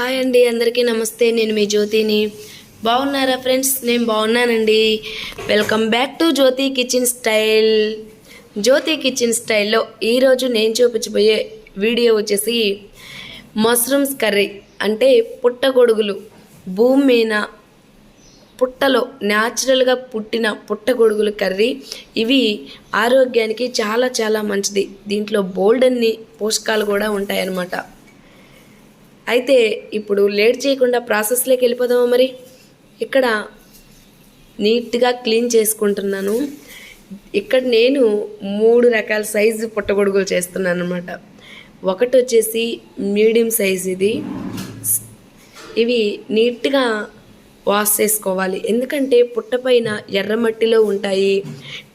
Hi అండి అందరికీ నమస్తే. నేను మీ జ్యోతిని. బాగున్నారా ఫ్రెండ్స్? నేను బాగున్నానండి. Welcome back to Jyoti kitchen style Jyoti kitchen స్టైల్లో ఈరోజు నేను చూపించబోయే వీడియో వచ్చేసి మష్రూమ్స్ కర్రీ అంటే పుట్టగొడుగులు భూమి మీద పుట్టలో న్యాచురల్గా పుట్టిన పుట్టగొడుగుల కర్రీ ఇవి ఆరోగ్యానికి చాలా చాలా మంచిది. దీంట్లో బోల్డన్ని పోషకాలు కూడా ఉంటాయన్నమాట. అయితే ఇప్పుడు లేట్ చేయకుండా ప్రాసెస్లోకి వెళ్ళిపోదామా మరి? ఇక్కడ నీట్గా క్లీన్ చేసుకుంటున్నాను. ఇక్కడ నేను మూడు రకాల సైజు పుట్టగొడుగులు చేస్తున్నాను అనమాట ఒకటి వచ్చేసి మీడియం సైజ్ ఇది. ఇవి నీట్గా వాష్ చేసుకోవాలి. ఎందుకంటే పుట్టపైన ఎర్రమట్టిలో ఉంటాయి.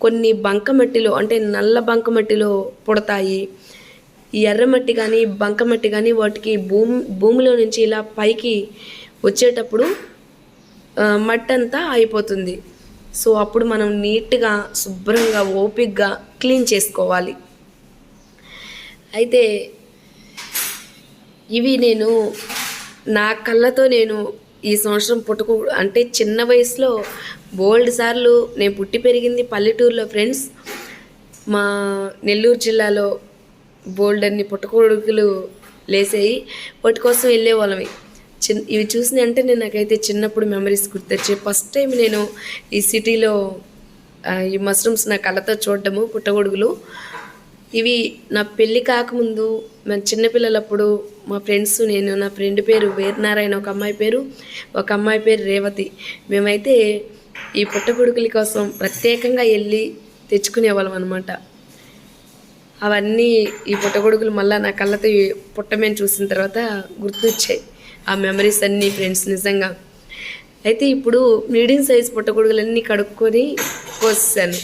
కొన్ని బంకమట్టిలో అంటే నల్ల బంకమట్టిలో పుడతాయి. ఈ ఎర్రమట్టి కానీ బంకమట్టి కానీ వాటికి భూమి భూమిలో నుంచి ఇలా పైకి వచ్చేటప్పుడు మట్టి అంతా అయిపోతుంది. సో అప్పుడు మనం నీట్గా శుభ్రంగా ఓపిక్గా క్లీన్ చేసుకోవాలి. అయితే ఇవి నేను నా కళ్ళతో నేను ఈ సంవత్సరం పుట్టుకు అంటే చిన్న వయసులో బోల్డ్ సార్లు నేను పుట్టి పెరిగింది పల్లెటూరులో ఫ్రెండ్స్. మా నెల్లూరు జిల్లాలో బోల్డ్ అన్ని పుట్టకొడుకులు లేసాయి. వాటి కోసం వెళ్ళేవాళ్ళమే చిన్ ఇవి చూసిన అంటే నేను నాకైతే చిన్నప్పుడు మెమరీస్ గుర్తొచ్చాయి. ఫస్ట్ టైం నేను ఈ సిటీలో ఈ మష్రూమ్స్ నా కళ్ళతో చూడటము పుట్టగొడుగులు ఇవి నా పెళ్ళి కాకముందు మన చిన్నపిల్లలప్పుడు మా ఫ్రెండ్స్ నేను నా ఫ్రెండ్ పేరు వీరనారాయణ ఒక అమ్మాయి పేరు ఒక అమ్మాయి పేరు రేవతి. మేమైతే ఈ పుట్టగొడుగుల కోసం ప్రత్యేకంగా వెళ్ళి తెచ్చుకునేవాళ్ళం అనమాట అవన్నీ ఈ పుట్టగొడుగులు మళ్ళీ నా కళ్ళతో పుట్ట పుట్టమేను చూసిన తర్వాత గుర్తొచ్చాయి. ఆ మెమరీస్ అన్నీ ఫ్రెండ్స్ నిజంగా. అయితే ఇప్పుడు మీడియం సైజ్ పుట్టగొడుగులన్నీ కడుక్కొని కోసాను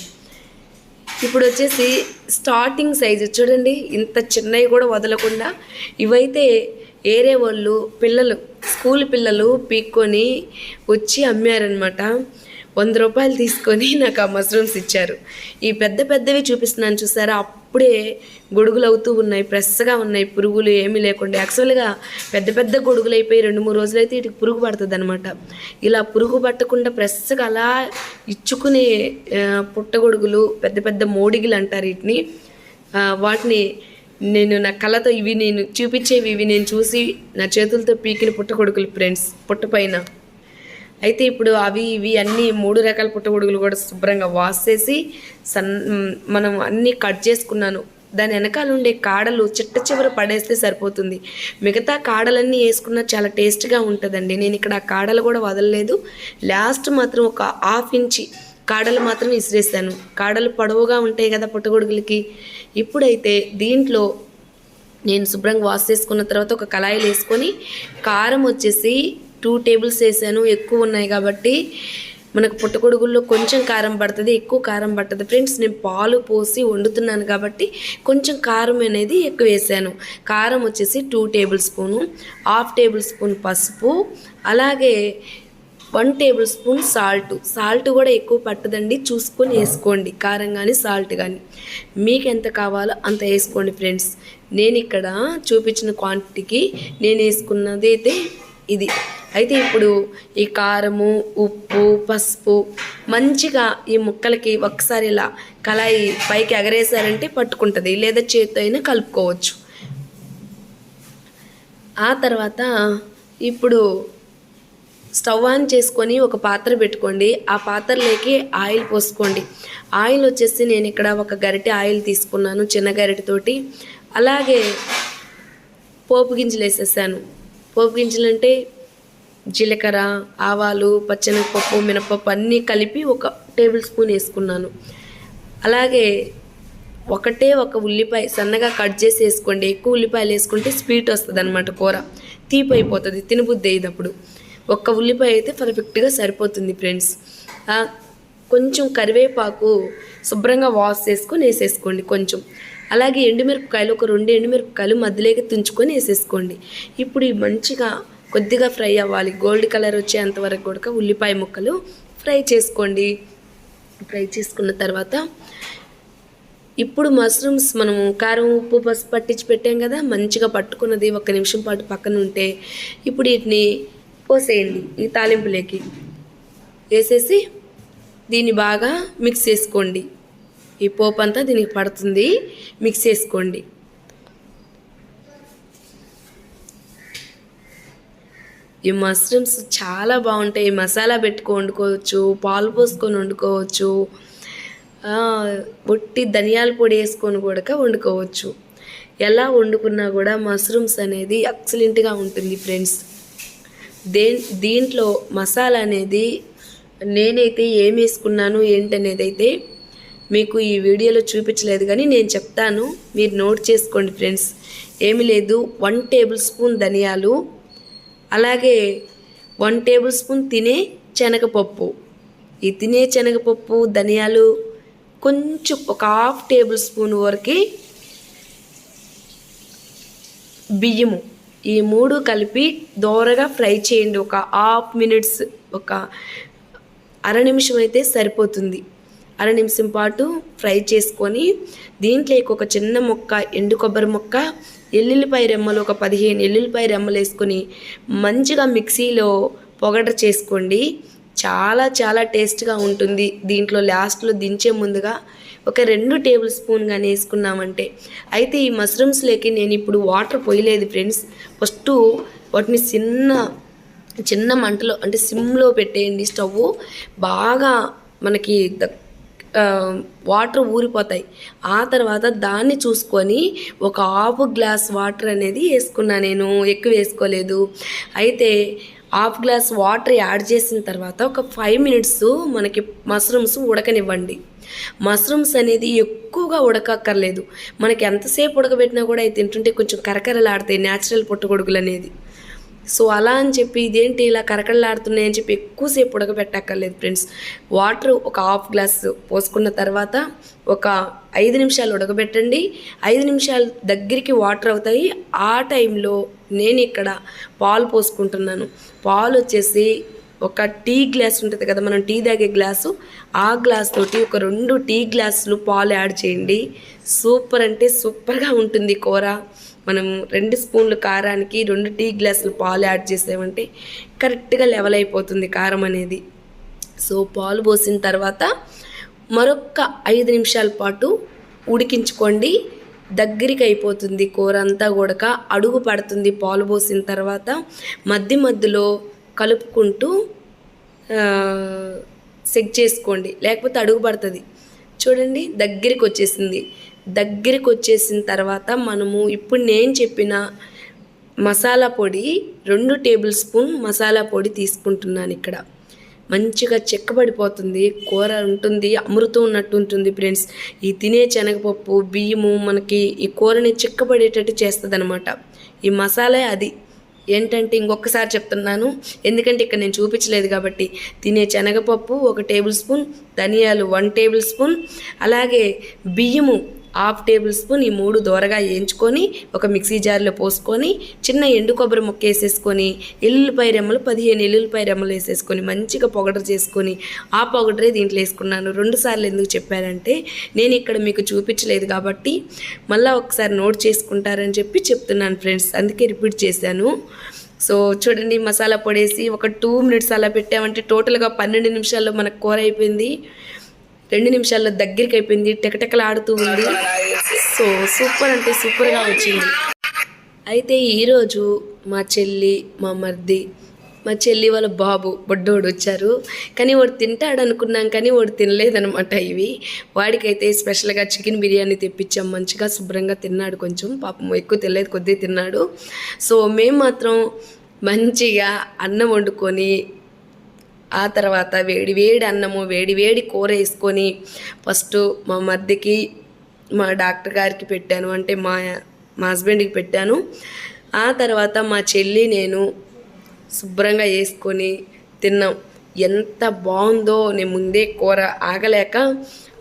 ఇప్పుడు వచ్చేసి స్టార్టింగ్ సైజు చూడండి ఇంత చిన్నవి కూడా వదలకుండా ఇవైతే ఏరే వాళ్ళు పిల్లలు స్కూల్ పిల్లలు పీక్కొని వచ్చి అమ్మారనమాట వంద రూపాయలు తీసుకొని నాకు ఆ మష్రూమ్స్ ఇచ్చారు. ఈ పెద్ద పెద్దవి చూపిస్తున్నాను చూసారా? అప్పుడే గొడుగులు అవుతూ ఉన్నాయి ఫ్రెష్గా ఉన్నాయి పురుగులు ఏమీ లేకుండా. యాక్చువల్గా పెద్ద పెద్ద గొడుగులు అయిపోయి రెండు మూడు రోజులైతే వీటికి పురుగు పడుతుంది అనమాట ఇలా పురుగు పట్టకుండా ప్రెస్గా అలా ఇచ్చుకునే పుట్టగొడుగులు పెద్ద పెద్ద మోడిగులు అంటారు వీటిని. వాటిని నేను నా కళ్ళతో ఇవి నేను చూపించేవి ఇవి నేను చూసి నా చేతులతో పీకిన పుట్టగొడుగులు ఫ్రెండ్స్ పుట్టపైన అయితే ఇప్పుడు అవి ఇవి అన్నీ మూడు రకాల పుట్టగొడుగులు కూడా శుభ్రంగా వాష్ చేసి సన్ మనం అన్నీ కట్ చేసుకున్నాను. దాని వెనకాల ఉండే కాడలు చిట్ట చివర పడేస్తే సరిపోతుంది. మిగతా కాడలన్నీ వేసుకున్న చాలా టేస్ట్గా ఉంటుందండి. నేను ఇక్కడ ఆ కాడలు కూడా వదలలేదు. లాస్ట్ మాత్రం ఒక హాఫ్ ఇంచి కాడలు మాత్రం విసిరేసాను. కాడలు పొడవుగా ఉంటాయి కదా పుట్టగొడుగులకి. ఇప్పుడైతే దీంట్లో నేను శుభ్రంగా వాష్ చేసుకున్న తర్వాత ఒక కళాయిలు వేసుకొని కారం వచ్చేసి టూ టేబుల్స్ వేసాను ఎక్కువ ఉన్నాయి కాబట్టి మనకు పుట్టగొడుగుల్లో కొంచెం కారం పడుతుంది ఎక్కువ కారం పడుతుంది ఫ్రెండ్స్ నేను పాలు పోసి వండుతున్నాను కాబట్టి కొంచెం కారం అనేది ఎక్కువ వేసాను. కారం వచ్చేసి two tablespoon half tablespoon పసుపు అలాగే one tablespoon salt. Salt కూడా ఎక్కువ పట్టదండి చూసుకొని వేసుకోండి. కారం కానీ సాల్ట్ కానీ మీకు ఎంత కావాలో అంత వేసుకోండి ఫ్రెండ్స్. నేను ఇక్కడ చూపించిన క్వాంటిటీకి నేను వేసుకున్నది అయితే ఇది. అయితే ఇప్పుడు ఈ కారము ఉప్పు పసుపు మంచిగా ఈ ముక్కలకి ఒకసారి ఇలా కళాయి పైకి ఎగరేసారంటే పట్టుకుంటుంది. లేదా చేతితో అయినా కలుపుకోవచ్చు. ఆ తర్వాత ఇప్పుడు స్టవ్ ఆన్ చేసుకొని ఒక పాత్ర పెట్టుకోండి. ఆ పాత్రలోకి ఆయిల్ పోసుకోండి. ఆయిల్ వచ్చేసి నేను ఇక్కడ ఒక గరిటె ఆయిల్ తీసుకున్నాను చిన్న గరిటెతోటి అలాగే పోపు గింజలు వేసేసాను. పోపు గింజలు అంటే జీలకర్ర ఆవాలు పచ్చెనగపప్పు మినపప్పు అన్నీ కలిపి ఒక టేబుల్ స్పూన్ వేసుకున్నాను. అలాగే ఒకటే ఒక ఉల్లిపాయ సన్నగా కట్ చేసి వేసుకోండి. ఎక్కువ ఉల్లిపాయలు వేసుకుంటే స్వీట్ వస్తుంది అనమాట కూర. తీపి అయిపోతుంది తినబుద్ది అయ్యేటప్పుడు ఒక్క ఉల్లిపాయ అయితే పర్ఫెక్ట్గా సరిపోతుంది ఫ్రెండ్స్. కొంచెం కరివేపాకు శుభ్రంగా వాష్ చేసుకొని వేసేసుకోండి కొంచెం. అలాగే ఎండుమిరపకాయలు ఒక రెండు ఎండుమిరపకాయలు మధ్యలోకి తుంచుకొని వేసేసుకోండి. ఇప్పుడు ఈ మంచిగా కొద్దిగా ఫ్రై అవ్వాలి. గోల్డ్ కలర్ వచ్చేంత వరకు కూడా ఉల్లిపాయ ముక్కలు ఫ్రై చేసుకోండి. ఫ్రై చేసుకున్న తర్వాత ఇప్పుడు మష్రూమ్స్ మనము కారం ఉప్పు పసుపు పట్టించి పెట్టాం కదా మంచిగా పట్టుకున్నది ఒక నిమిషం పాటు పక్కన ఉంటే ఇప్పుడు వీటిని పోసేయండి ఈ తాలింపులోకి. వేసేసి దీన్ని బాగా మిక్స్ చేసుకోండి. ఈ పోపు అంతా దీనికి పడుతుంది. మిక్స్ చేసుకోండి. ఈ మష్రూమ్స్ చాలా బాగుంటాయి. మసాలా పెట్టుకొని వండుకోవచ్చు పాలు పోసుకొని వండుకోవచ్చు ఆ, ఒట్టి ధనియాల పొడి వేసుకొని కూడా వండుకోవచ్చు. ఎలా వండుకున్నా కూడా మష్రూమ్స్ అనేది ఎక్సలెంట్గా ఉంటుంది ఫ్రెండ్స్ దే దీంట్లో మసాలా అనేది నేనైతే ఏం వేసుకున్నాను ఏంటనేది అయితే మీకు ఈ వీడియోలో చూపించలేదు కానీ నేను చెప్తాను. మీరు నోట్ చేసుకోండి ఫ్రెండ్స్ ఏమీ లేదు. వన్ టేబుల్ స్పూన్ ధనియాలు అలాగే వన్ టేబుల్ స్పూన్ తినే శనగపప్పు. ఈ తినే శనగపప్పు ధనియాలు కొంచెం ఒక హాఫ్ టేబుల్ స్పూన్ వరకు బియ్యము. ఈ మూడు కలిపి దోరగా ఫ్రై చేయండి. ఒక హాఫ్ మినిట్స్ ఒక అర నిమిషం అయితే సరిపోతుంది. అర నిమిషం పాటు ఫ్రై చేసుకొని దీంట్లోకి ఒక చిన్న మొక్క ఎండు కొబ్బరి మొక్క ఎల్లుల్లిపాయ రెమ్మలు ఒక పదిహేను ఎల్లుల్లిపాయ రెమ్మలు వేసుకొని మంచిగా మిక్సీలో పొగడ చేసుకోండి. చాలా చాలా టేస్ట్గా ఉంటుంది. దీంట్లో లాస్ట్లో దించే ముందుగా ఒక రెండు టేబుల్ స్పూన్ కానీ వేసుకున్నామంటే. అయితే ఈ మష్రూమ్స్లోకి నేను ఇప్పుడు వాటర్ పోయలేదు ఫ్రెండ్స్. ఫస్ట్ వాటిని చిన్న చిన్న మంటలో అంటే సిమ్లో పెట్టేయండి స్టవ్ బాగా మనకి వాటర్ ఊరిపోతాయి. ఆ తర్వాత దాన్ని చూసుకొని ఒక హాఫ్ గ్లాస్ వాటర్ అనేది వేసుకున్నా నేను ఎక్కువ వేసుకోలేదు. అయితే హాఫ్ గ్లాస్ వాటర్ యాడ్ చేసిన తర్వాత ఒక ఫైవ్ మినిట్స్ మనకి మష్రూమ్స్ ఉడకనివ్వండి. మష్రూమ్స్ అనేది ఎక్కువగా ఉడకక్కర్లేదు. మనకి ఎంతసేపు ఉడకబెట్టినా కూడా అవి తింటుంటే కొంచెం కరకరలాడతాయి న్యాచురల్ పుట్టగొడుగులు అనేది. సో అలా అని చెప్పి ఇదేంటి ఇలా కరకరలాడుతున్నాయి అని చెప్పి ఎక్కువసేపు ఉడకబెట్టక్కర్లేదు ఫ్రెండ్స్. వాటర్ ఒక హాఫ్ గ్లాస్ పోసుకున్న తర్వాత ఒక ఐదు నిమిషాలు ఉడకబెట్టండి. ఐదు నిమిషాలు దగ్గరికి వాటర్ అవుతాయి. ఆ టైంలో నేను ఇక్కడ పాలు పోసుకుంటున్నాను. పాలు వచ్చేసి ఒక టీ గ్లాస్ ఉంటుంది కదా మనం టీ తాగే గ్లాసు. ఆ గ్లాస్ తోటి ఒక రెండు టీ గ్లాసులు పాలు యాడ్ చేయండి. సూపర్ అంటే సూపర్గా ఉంటుంది కూర. మనం రెండు స్పూన్లు కారానికి రెండు టీ గ్లాసులు పాలు యాడ్ చేసామంటే కరెక్ట్గా లెవెల్ అయిపోతుంది కారం అనేది. సో పాలు పోసిన తర్వాత మరొక ఐదు నిమిషాల పాటు ఉడికించుకోండి. దగ్గరికి అయిపోతుంది కూర అంతా కూడక అడుగు పడుతుంది పాలు పోసిన తర్వాత మధ్య మధ్యలో కలుపుకుంటూ సెక్ చేసుకోండి. లేకపోతే అడుగు పడుతుంది. చూడండి దగ్గరికి వచ్చేసింది. దగ్గరికి వచ్చేసిన తర్వాత మనము ఇప్పుడు నేను చెప్పిన మసాలా పొడి రెండు టేబుల్ స్పూన్ మసాలా పొడి తీసుకుంటున్నాను ఇక్కడ. మంచిగా చెక్కబడిపోతుంది కూర ఉంటుంది అమృతం ఉన్నట్టు ఉంటుంది ఫ్రెండ్స్. ఈ తినే శనగపప్పు బియ్యము మనకి ఈ కూరని చిక్కబడేటట్టు చేస్తుంది ఈ మసాలా అది. ఏంటంటే ఇంకొకసారి చెప్తున్నాను ఎందుకంటే ఇక్కడ నేను చూపించలేదు కాబట్టి. తినే శనగపప్పు ఒక టేబుల్ స్పూన్ ధనియాలు వన్ టేబుల్ స్పూన్ అలాగే బియ్యము హాఫ్ టేబుల్ స్పూన్ ఈ మూడు దోరగా వేయించుకొని ఒక మిక్సీ జార్లో పోసుకొని చిన్న ఎండు కొబ్బరి ముక్క వేసేసుకొని ఎల్లుల్లిపాయ రెమ్మలు పదిహేను ఎల్లుల్లిపాయ రెమ్మలు వేసేసుకొని మంచిగా పొగడర చేసుకొని ఆ పొగడరే దీంట్లో వేసుకున్నాను. రెండు సార్లు ఎందుకు చెప్పారంటే నేను ఇక్కడ మీకు చూపించలేదు కాబట్టి మళ్ళీ ఒకసారి నోట్ చేసుకుంటారని చెప్పి చెప్తున్నాను ఫ్రెండ్స్. అందుకే రిపీట్ చేశాను. సో చూడండి మసాలా పొడేసి ఒక టూ మినిట్స్ అలా పెట్టామంటే టోటల్గా పన్నెండు నిమిషాల్లో మనకు కూర అయిపోయింది. రెండు నిమిషాల్లో దగ్గరికి అయిపోయింది టెకటెకలాడుతూ ఉంది. సో సూపర్ అంటే సూపర్గా వచ్చింది. అయితే ఈరోజు మా చెల్లి మా మర్ది మా చెల్లి వాళ్ళ బాబు బొడ్డోడు వచ్చారు. కానీ వాడు తింటాడు అనుకున్నాం కానీ వాడు తినలేదనమాట ఇవి. వాడికైతే స్పెషల్గా చికెన్ బిర్యానీ తెప్పించాం. మంచిగా శుభ్రంగా తిన్నాడు కొంచెం. పాపం ఎక్కువ తినలేదు కొద్దిగా తిన్నాడు. సో మేము మాత్రం మంచిగా అన్నం వండుకొని ఆ తర్వాత వేడి వేడి అన్నము వేడి వేడి కూర వేసుకొని ఫస్ట్ మా మధ్యకి మా డాక్టర్ గారికి పెట్టాను. అంటే మా మా హస్బెండ్కి పెట్టాను. ఆ తర్వాత మా చెల్లి నేను శుభ్రంగా వేసుకొని తిన్నాం. ఎంత బాగుందో నేను ముందే కూర ఆగలేక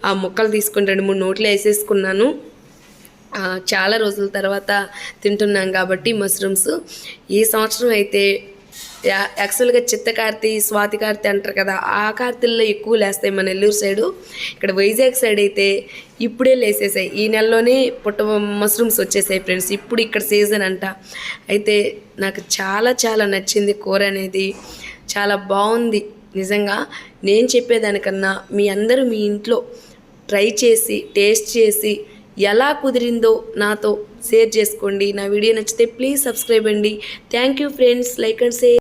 ఆ ముక్కలు తీసుకుని రెండు మూడు నోట్లు వేసేసుకున్నాను. చాలా రోజుల తర్వాత తింటున్నాం కాబట్టి మష్రూమ్స్. ఈ సంవత్సరం అయితే యాక్చువల్గా చిత్తకార్తి స్వాతి కార్తి అంటారు కదా ఆ కార్తీల్లో ఎక్కువ లేస్తాయి మన నెల్లూరు సైడు. ఇక్కడ వైజాగ్ సైడ్ అయితే ఇప్పుడే లేసేసాయి. ఈ నెలలోనే పుట్ట మష్రూమ్స్ వచ్చేసాయి ఫ్రెండ్స్ ఇప్పుడు ఇక్కడ సీజన్ అంట. అయితే నాకు చాలా చాలా నచ్చింది కూర అనేది. చాలా బాగుంది నిజంగా. నేను చెప్పేదానికన్నా మీ అందరూ మీ ఇంట్లో ట్రై చేసి టేస్ట్ చేసి ఎలా కుదిరిందో నాతో షేర్ చేసుకోండి. నా వీడియో నచ్చితే ప్లీజ్ సబ్స్క్రైబ్ అండి. Thank you friends like and share